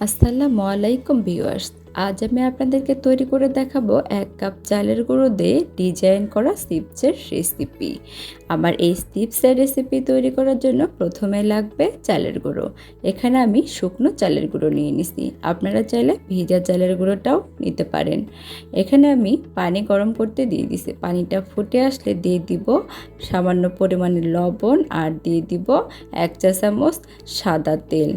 আসসালামু আলাইকুম ভিউয়ার্স। আজ আমি আপনাদেরকে তৈরি করে দেখাবো এক কাপ চালের গুঁড়ো দিয়ে ডিজাইন করা চিপসের রেসিপি। আমার এই চিপসের রেসিপি তৈরি করার জন্য প্রথমে লাগবে চালের গুঁড়ো। এখানে আমি শুকনো চালের গুঁড়ো নিয়ে নিছি। আপনারা চাইলে ভিজা চালের গুঁড়োটাও নিতে পারেন। এখানে আমি পানি গরম করতে দিয়ে দিছি। পানিটা ফুটে আসলে দিয়ে দিব সামান্য পরিমাণে লবণ আর দিয়ে দিব এক চা চামচ সাদা তেল।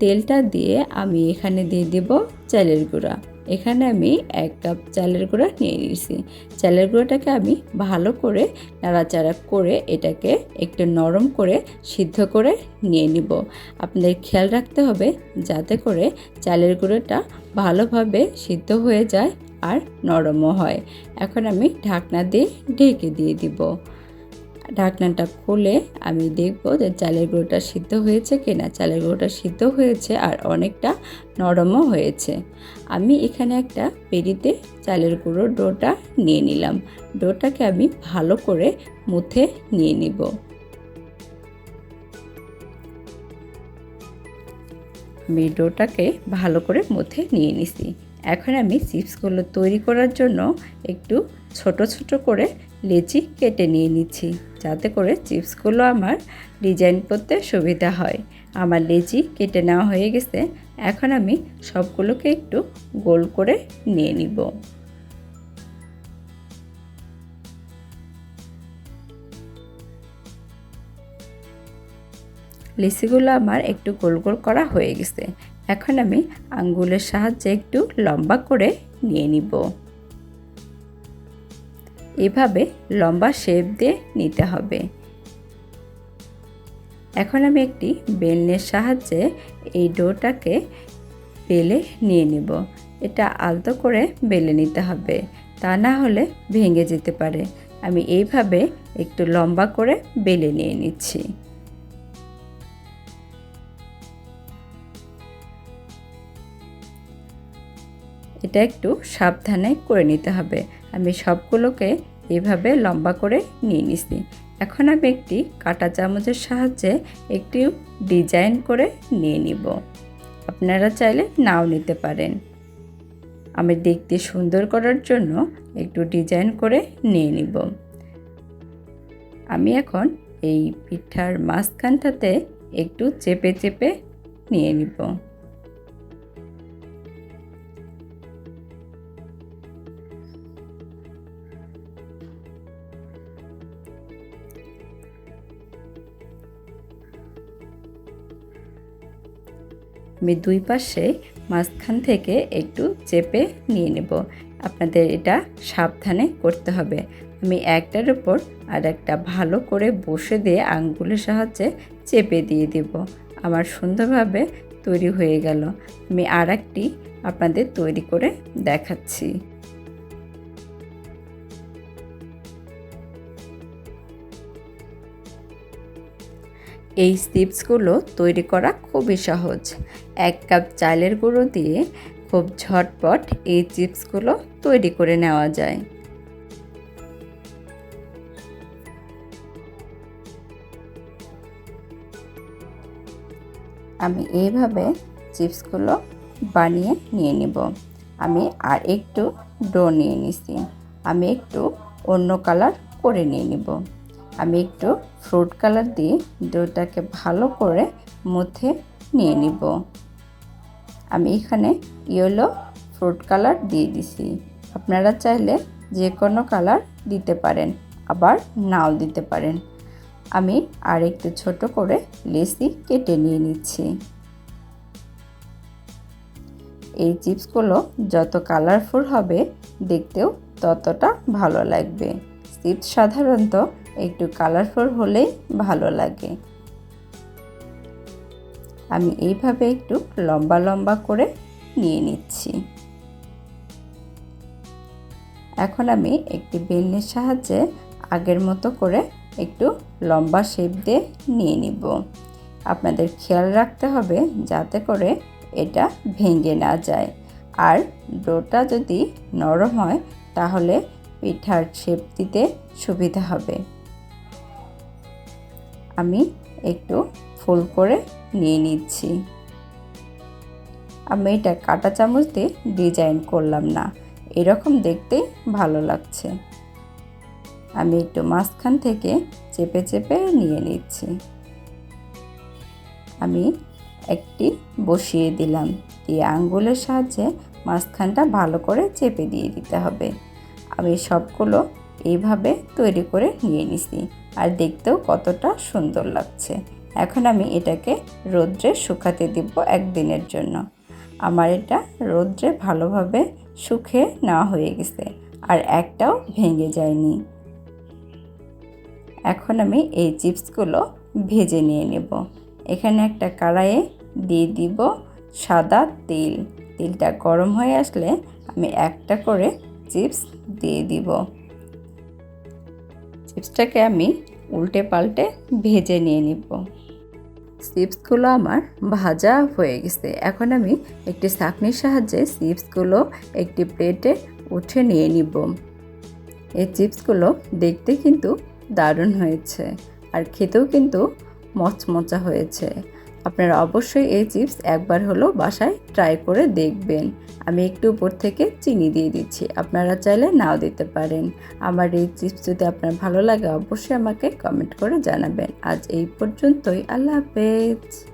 তেলটা দিয়ে আমি এখানে দিয়ে দেব চালের গুঁড়া। এখানে আমি এক কাপ চালের গুঁড়া নিয়ে নিয়েছি। চালের গুঁড়োটাকে আমি ভালো করে নাড়াচাড়া করে এটাকে একটু নরম করে সিদ্ধ করে নিয়ে নিব। আপনাদের খেয়াল রাখতে হবে যাতে করে চালের গুঁড়োটা ভালোভাবে সিদ্ধ হয়ে যায় আর নরমও হয়। এখন আমি ঢাকনা দিয়ে ঢেকে দিয়ে দিব। ঢাকনাটা খুলে আমি দেখব যে চালের গুঁড়োটা সিদ্ধ হয়েছে কিনা। চালের গুঁড়োটা সিদ্ধ হয়েছে আর অনেকটা নরমও হয়েছে। আমি এখানে একটা পেরিতে চালের গুঁড়ো ডোটা নিয়ে নিলাম। ডোটাকে আমি ভালো করে মুথে নিয়ে নিব। আমি ডোটাকে ভালো করে মুথে নিয়ে নিছি। এখন আমি চিপসগুলো তৈরি করার জন্য একটু ছোট ছোট করে লেচি কেটে নিয়ে নিচ্ছি, যাতে করে চিপসগুলো আমার ডিজাইন করতে সুবিধা হয়। আমার লেচি কেটে নেওয়া হয়ে গেছে, এখন আমি সবগুলোকে একটু গোল করে নিয়ে নিব। লিচিগুলো আমার একটু গোল গোল করা হয়ে গেছে, এখন আমি আঙ্গুলের সাহায্যে একটু লম্বা করে নিয়ে নিব। এভাবে লম্বা শেপ দিয়ে নিতে হবে। এখন আমি একটি বেলনের সাহায্যে এই ডোটাকে বেলে নিয়ে নিব। এটা আলতো করে বেলে নিতে হবে, তা না হলে ভেঙে যেতে পারে। আমি এইভাবে একটু লম্বা করে বেলে নিয়ে নিচ্ছি। এটা একটু সাবধানে করে নিতে হবে। আমি সবগুলোকে এভাবে লম্বা করে নিয়ে নিছি। এখন আমি একটি কাটা চামচের সাহায্যে একটি ডিজাইন করে নিয়ে নিব। আপনারা চাইলে নাও নিতে পারেন। আমি দেখতে সুন্দর করার জন্য একটু ডিজাইন করে নিয়ে নিব। আমি এখন এই পিঠার মাঝখানটাতে একটু চেপে চেপে নিয়ে নিব। আমি দুই পাশে মাঝখান থেকে একটু চেপে নিয়ে নেব। আপনাদের এটা সাবধানে করতে হবে। আমি একটার উপর আর একটা ভালো করে বসে দিয়ে আঙ্গুলের সাহায্যে চেপে দিয়ে দেব। আমার সুন্দরভাবে তৈরি হয়ে গেল। আমি আর একটি আপনাদের তৈরি করে দেখাচ্ছি। এই চিপসগুলো তৈরি করা খুবই সহজ। এক কাপ চালের গুঁড়ো দিয়ে খুব ঝটপট এই চিপসগুলো তৈরি করে নেওয়া যায়। আমি এইভাবে চিপসগুলো বানিয়ে নিয়ে নিব। আমি আর একটু ডো নিয়ে নিছি। আমি একটু অন্য কালার করে নিয়ে নিব। আমি একটু ফ্রুট কালার দিয়ে ডোটাকে ভালো করে মুথে নিয়ে নিব। আমি এখানে ইয়েলো ফ্রুট কালার দিয়ে দিছি। আপনারা চাইলে যে কোনো কালার দিতে পারেন, আবার নাও দিতে পারেন। আমি আর একটু ছোট করে লেসি কেটে নিয়ে নিচ্ছি। এই চিপসগুলো যত কালারফুল হবে, দেখতেও ততটা ভালো লাগবে। চিপস সাধারণত একটু কালারফুল হলেই ভালো লাগে। আমি এইভাবে একটু লম্বা লম্বা করে নিয়ে নিচ্ছি। এখন আমি একটি বেলনির সাহায্যে আগের মতো করে একটু লম্বা শেপ দিয়ে নিয়ে নিব। আপনাদের খেয়াল রাখতে হবে যাতে করে এটা ভেঙে না যায়। আর ডোটা যদি নরম হয় তাহলে পিঠার শেপ দিতে সুবিধা হবে। আমি একটু ফুল করে নিয়ে নিচ্ছি। আমি এটা কাটা চামচ দিয়ে ডিজাইন করলাম না, এরকম দেখতেই ভালো লাগছে। আমি একটু মাঝখান থেকে চেপে চেপে নিয়ে নিচ্ছি। আমি একটি বসিয়ে দিলাম, দিয়ে আঙ্গুলের সাহায্যে মাঝখানটা ভালো করে চেপে দিয়ে দিতে হবে। আমি সবগুলো এইভাবে তৈরি করে নিয়ে নিছি আর দেখতেও কতটা সুন্দর লাগছে। এখন আমি এটাকে রোদ্রে শুকাতে দিব একদিনের জন্য। আমার এটা রোদ্রে ভালোভাবে শুকিয়ে নেওয়া হয়ে গেছে আর একটাও ভেঙে যায়নি। এখন আমি এই চিপসগুলো ভেজে নিয়ে নেব। এখানে একটা কড়াইয়ে দিয়ে দিব সাদা তেল। তেলটা গরম হয়ে আসলে আমি একটা করে চিপস দিয়ে দিব। চিপসটাকে আমি উল্টে পাল্টে ভেজে নিয়ে নিব। চিপসগুলো আমার ভাজা হয়ে গেছে। এখন আমি একটি ছাঁকনির সাহায্যে চিপসগুলো একটি প্লেটে উঠে নিয়ে নিব। এই চিপসগুলো দেখতে কিন্তু দারুণ হয়েছে আর খেতেও কিন্তু মচমচা হয়েছে। আপনারা অবশ্যই এই চিপস একবার হলো বাসায় ট্রাই করে দেখবেন। আমি একটু উপর থেকে চিনি দিয়ে দিচ্ছি। আপনারা চাইলে নাও দিতে পারেন। আমার এই চিপস যদি আপনার ভালো লাগে, অবশ্যই আমাকে কমেন্ট করে জানাবেন। আজ এই পর্যন্তই। আল্লাহ হাফেজ।